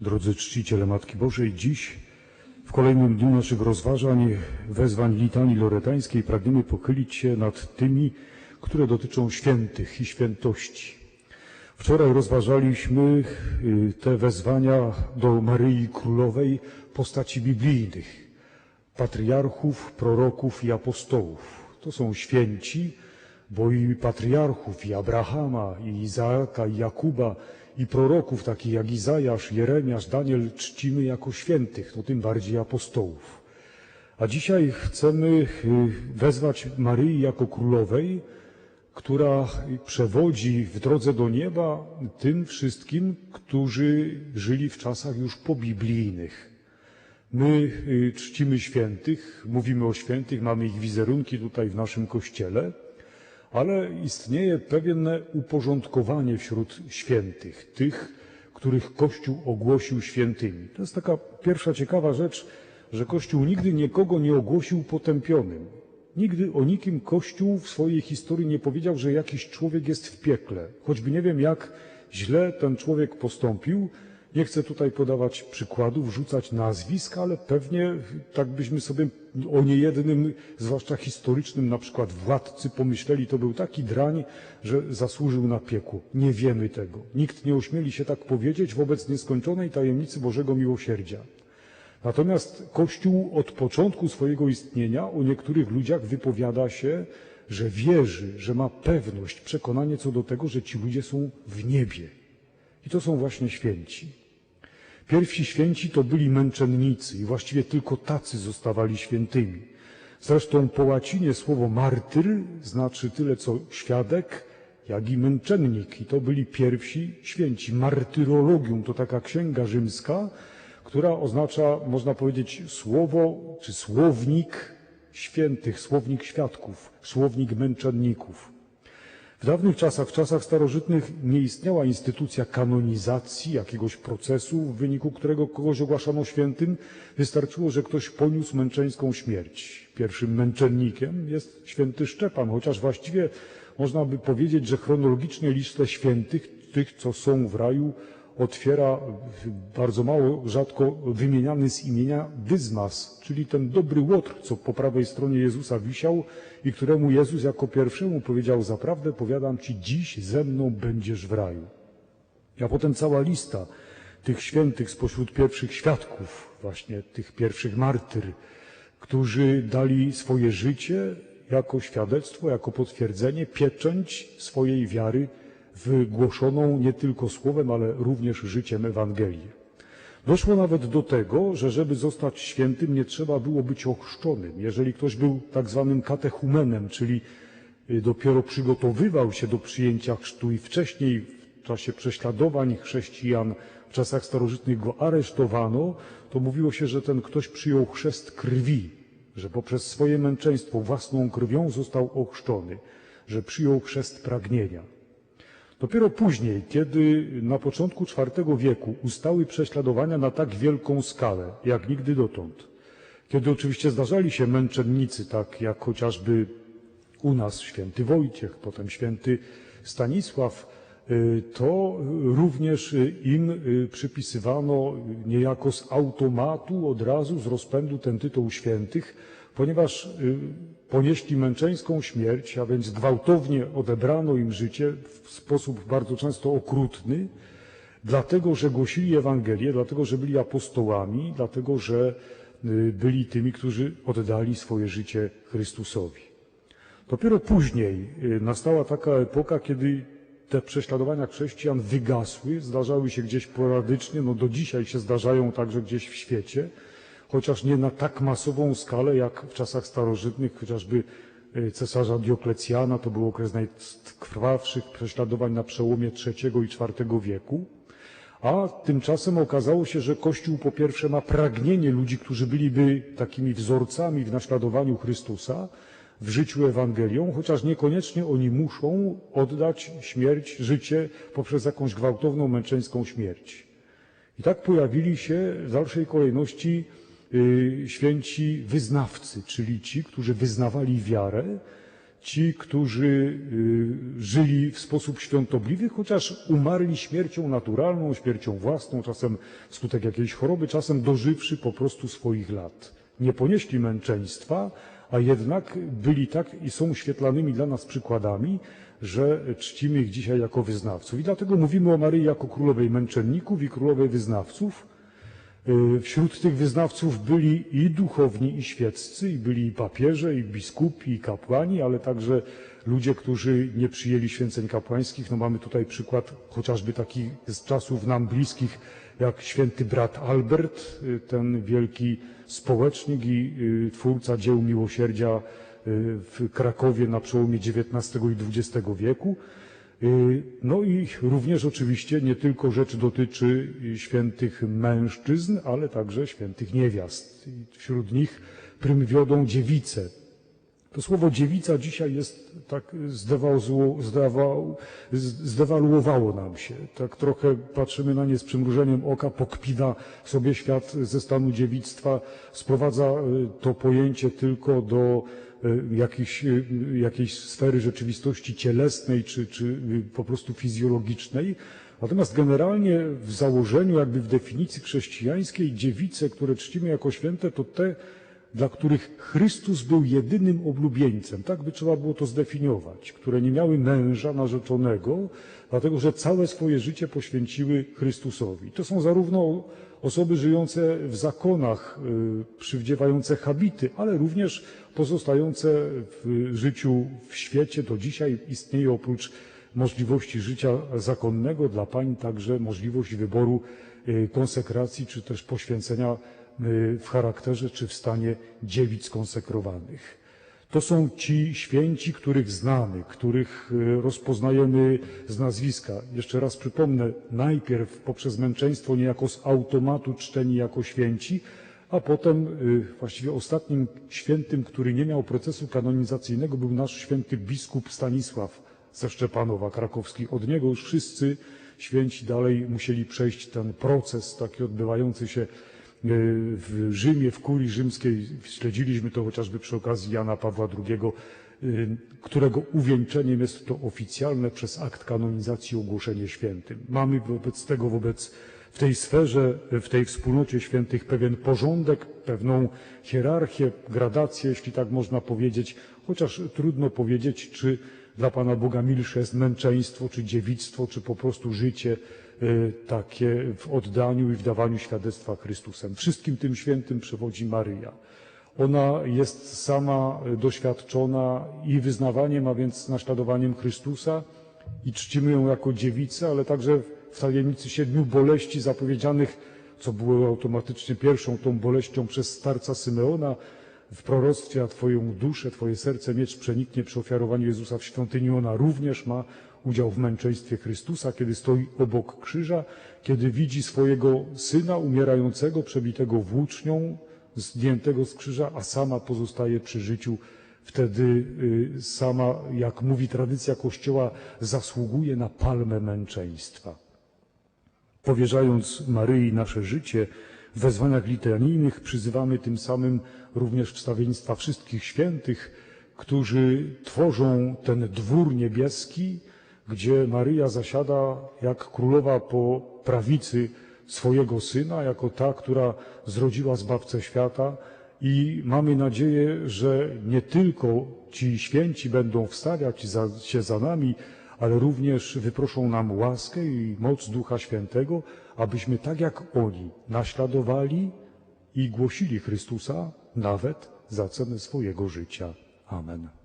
Drodzy czciciele Matki Bożej, dziś w kolejnym dniu naszych rozważań, wezwań litanii loretańskiej pragniemy pochylić się nad tymi, które dotyczą świętych i świętości. Wczoraj rozważaliśmy y, te wezwania do Maryi Królowej postaci biblijnych, patriarchów, proroków i apostołów. To są święci, bo i patriarchów, i Abrahama, i Izaaka, i Jakuba, i proroków takich jak Izajasz, Jeremiasz, Daniel czcimy jako świętych, no tym bardziej apostołów. A dzisiaj chcemy y, wezwać Maryi jako królowej, która przewodzi w drodze do nieba tym wszystkim, którzy żyli w czasach już pobiblijnych. My y, czcimy świętych, mówimy o świętych, mamy ich wizerunki tutaj w naszym kościele, ale istnieje pewne uporządkowanie wśród świętych, tych, których Kościół ogłosił świętymi. To jest taka pierwsza ciekawa rzecz, że Kościół nigdy nikogo nie ogłosił potępionym. Nigdy o nikim Kościół w swojej historii nie powiedział, że jakiś człowiek jest w piekle. Choćby nie wiem, jak źle ten człowiek postąpił. Nie chcę tutaj podawać przykładów, rzucać nazwisk, ale pewnie tak byśmy sobie o niejednym, zwłaszcza historycznym, na przykład władcy pomyśleli, to był taki drań, że zasłużył na piekło. Nie wiemy tego. Nikt nie ośmieli się tak powiedzieć wobec nieskończonej tajemnicy Bożego Miłosierdzia. Natomiast Kościół od początku swojego istnienia o niektórych ludziach wypowiada się, że wierzy, że ma pewność, przekonanie co do tego, że ci ludzie są w niebie. I to są właśnie święci. Pierwsi święci to byli męczennicy i właściwie tylko tacy zostawali świętymi. Zresztą po łacinie słowo martyr znaczy tyle co świadek, jak i męczennik. I to byli pierwsi święci. Martyrologium to taka księga rzymska, która oznacza, można powiedzieć, słowo czy słownik świętych, słownik świadków, słownik męczenników. Dawnych czasach, w czasach starożytnych nie istniała instytucja kanonizacji jakiegoś procesu, w wyniku którego kogoś ogłaszano świętym. Wystarczyło, że ktoś poniósł męczeńską śmierć. Pierwszym męczennikiem jest święty Szczepan, chociaż właściwie można by powiedzieć, że chronologicznie listę świętych, tych, co są w raju, otwiera bardzo mało, rzadko wymieniany z imienia Dyzmas, czyli ten dobry łotr, co po prawej stronie Jezusa wisiał i któremu Jezus jako pierwszemu powiedział, zaprawdę powiadam Ci, dziś ze mną będziesz w raju. A potem cała lista tych świętych spośród pierwszych świadków, właśnie tych pierwszych martyr, którzy dali swoje życie jako świadectwo, jako potwierdzenie, pieczęć swojej wiary wygłoszoną nie tylko słowem, ale również życiem Ewangelię. Doszło nawet do tego, że żeby zostać świętym, nie trzeba było być ochrzczonym. Jeżeli ktoś był tak zwanym katechumenem, czyli y, dopiero przygotowywał się do przyjęcia chrztu i wcześniej w czasie prześladowań chrześcijan, w czasach starożytnych go aresztowano, to mówiło się, że ten ktoś przyjął chrzest krwi, że poprzez swoje męczeństwo własną krwią został ochrzczony, że przyjął chrzest pragnienia. Dopiero później, kiedy na początku IV wieku ustały prześladowania na tak wielką skalę, jak nigdy dotąd, kiedy oczywiście zdarzali się męczennicy, tak jak chociażby u nas święty Wojciech, potem święty Stanisław, y, to również im y, przypisywano niejako z automatu od razu, z rozpędu ten tytuł świętych, ponieważ y, ponieśli męczeńską śmierć, a więc gwałtownie odebrano im życie w sposób bardzo często okrutny, dlatego że głosili Ewangelię, dlatego że byli apostołami, dlatego że y, byli tymi, którzy oddali swoje życie Chrystusowi. Dopiero później y, nastała taka epoka, kiedy te prześladowania chrześcijan wygasły, zdarzały się gdzieś poradycznie, no do dzisiaj się zdarzają także gdzieś w świecie, chociaż nie na tak masową skalę jak w czasach starożytnych, chociażby e, cesarza Dioklecjana, to był okres najkrwawszych prześladowań na przełomie III i IV wieku. A tymczasem okazało się, że Kościół po pierwsze ma pragnienie ludzi, którzy byliby takimi wzorcami w naśladowaniu Chrystusa, w życiu Ewangelią, chociaż niekoniecznie oni muszą oddać śmierć, życie poprzez jakąś gwałtowną, męczeńską śmierć. I tak pojawili się w dalszej kolejności święci wyznawcy, czyli ci, którzy wyznawali wiarę, ci, którzy y, żyli w sposób świątobliwy, chociaż umarli śmiercią naturalną, śmiercią własną, czasem wskutek jakiejś choroby, czasem dożywszy po prostu swoich lat. Nie ponieśli męczeństwa, a jednak byli tak i są świetlanymi dla nas przykładami, że czcimy ich dzisiaj jako wyznawców. I dlatego mówimy o Maryi jako królowej męczenników i królowej wyznawców. Y, Wśród tych wyznawców byli i duchowni, i świeccy, i byli i papieże, i biskupi, i kapłani, ale także ludzie, którzy nie przyjęli święceń kapłańskich. No mamy tutaj przykład chociażby takich z czasów nam bliskich, jak święty brat Albert, y, ten wielki społecznik i y, twórca dzieł miłosierdzia w Krakowie na przełomie XIX i XX wieku. Y, No i również oczywiście nie tylko rzecz dotyczy świętych mężczyzn, ale także świętych niewiast. Wśród nich prym wiodą dziewice. To słowo dziewica dzisiaj jest tak zdewaluowało nam się. Tak trochę patrzymy na nie z przymrużeniem oka, pokpina sobie świat ze stanu dziewictwa, sprowadza y, to pojęcie tylko do jakiejś, y, jakiejś sfery rzeczywistości cielesnej czy, czy po prostu fizjologicznej. Natomiast generalnie w założeniu, jakby w definicji chrześcijańskiej, dziewice, które czcimy jako święte, to te, dla których Chrystus był jedynym oblubieńcem, tak by trzeba było to zdefiniować, które nie miały męża narzeczonego, dlatego że całe swoje życie poświęciły Chrystusowi. To są zarówno osoby żyjące w zakonach, y, przywdziewające habity, ale również pozostające w życiu w świecie. Do dzisiaj istnieje oprócz możliwości życia zakonnego dla pań także możliwość wyboru y, konsekracji czy też poświęcenia w charakterze czy w stanie dziewic konsekrowanych. To są ci święci, których znamy, których y, rozpoznajemy z nazwiska. Jeszcze raz przypomnę, najpierw poprzez męczeństwo niejako z automatu czczeni jako święci, a potem y, właściwie ostatnim świętym, który nie miał procesu kanonizacyjnego, był nasz święty biskup Stanisław ze Szczepanowa krakowski. Od niego już wszyscy święci dalej musieli przejść ten proces taki odbywający się y, w Rzymie, w kurii rzymskiej. Śledziliśmy to chociażby przy okazji Jana Pawła II, y, którego uwieńczeniem jest to oficjalne przez akt kanonizacji ogłoszenie świętym. Mamy wobec tego, wobec w tej sferze, w tej wspólnocie świętych pewien porządek, pewną hierarchię, gradację, jeśli tak można powiedzieć, chociaż trudno powiedzieć, czy dla Pana Boga milsze jest męczeństwo, czy dziewictwo, czy po prostu życie takie w oddaniu i w dawaniu świadectwa Chrystusem. Wszystkim tym świętym przewodzi Maryja. Ona jest sama doświadczona i wyznawaniem, a więc naśladowaniem Chrystusa i czcimy ją jako dziewicę, ale także w tajemnicy siedmiu boleści zapowiedzianych, co było automatycznie pierwszą tą boleścią przez starca Symeona, w proroctwie, a Twoją duszę, Twoje serce miecz przeniknie przy ofiarowaniu Jezusa w świątyni. Ona również ma udział w męczeństwie Chrystusa, kiedy stoi obok krzyża, kiedy widzi swojego syna umierającego, przebitego włócznią, zdjętego z krzyża, a sama pozostaje przy życiu. Wtedy y, sama, jak mówi tradycja Kościoła, zasługuje na palmę męczeństwa. Powierzając Maryi nasze życie, w wezwaniach litanijnych przyzywamy tym samym również wstawiennictwa wszystkich świętych, którzy tworzą ten dwór niebieski, gdzie Maryja zasiada jak królowa po prawicy swojego syna, jako ta, która zrodziła Zbawcę świata i mamy nadzieję, że nie tylko ci święci będą wstawiać za, się za nami, ale również wyproszą nam łaskę i moc Ducha Świętego, abyśmy tak jak oni naśladowali i głosili Chrystusa nawet za cenę swojego życia. Amen.